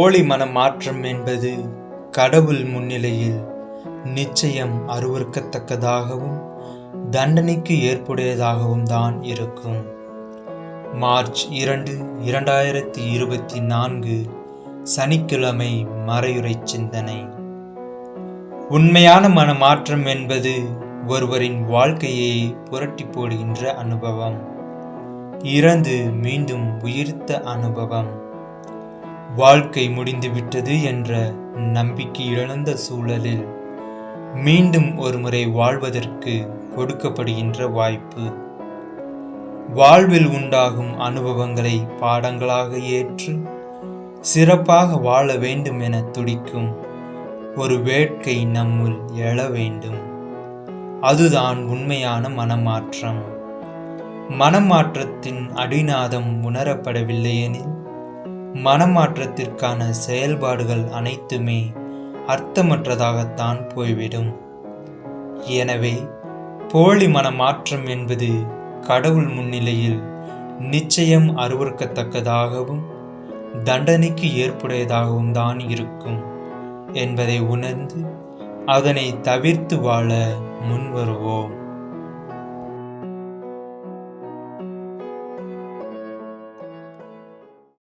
போலி மனமாற்றம் என்பது கடவுள் முன்னிலையில் நிச்சயம் அருவறுக்கத்தக்கதாகவும் தண்டனைக்கு ஏற்புடையதாகவும் தான் இருக்கும். மார்ச் இரண்டு இரண்டாயிரத்தி இருபத்தி நான்கு சனிக்கிழமை மறையுறை சிந்தனை. உண்மையான மனமாற்றம் என்பது ஒருவரின் வாழ்க்கையை புரட்டி போடுகின்ற அனுபவம். இறந்து மீண்டும் உயிர்த்த அனுபவம். வாழ்க்கை முடிந்துவிட்டது என்ற நம்பிக்கை இழந்த சூழலில் மீண்டும் ஒருமுறை வாழ்வதற்கு கொடுக்கப்படுகின்ற வாய்ப்பு. வாழ்வில் உண்டாகும் அனுபவங்களை பாடங்களாக ஏற்று சிறப்பாக வாழ வேண்டும் என துடிக்கும் ஒரு வேட்கை நம்முள் எழ வேண்டும். அதுதான் உண்மையான மனமாற்றம். மனமாற்றத்தின் அடிநாதம் உணரப்படவில்லையெனில் மனமாற்றத்திற்கான செயல்பாடுகள் அனைத்துமே அர்த்தமற்றதாகத்தான் போய்விடும். எனவே போலி மனமாற்றம் என்பது கடவுள் முன்னிலையில் நிச்சயம் அருவறுக்கத்தக்கதாகவும் தண்டனைக்கு ஏற்புடையதாகவும் தான் இருக்கும் என்பதை உணர்ந்து அதனை தவிர்த்து வாழ முன்வருவோம்.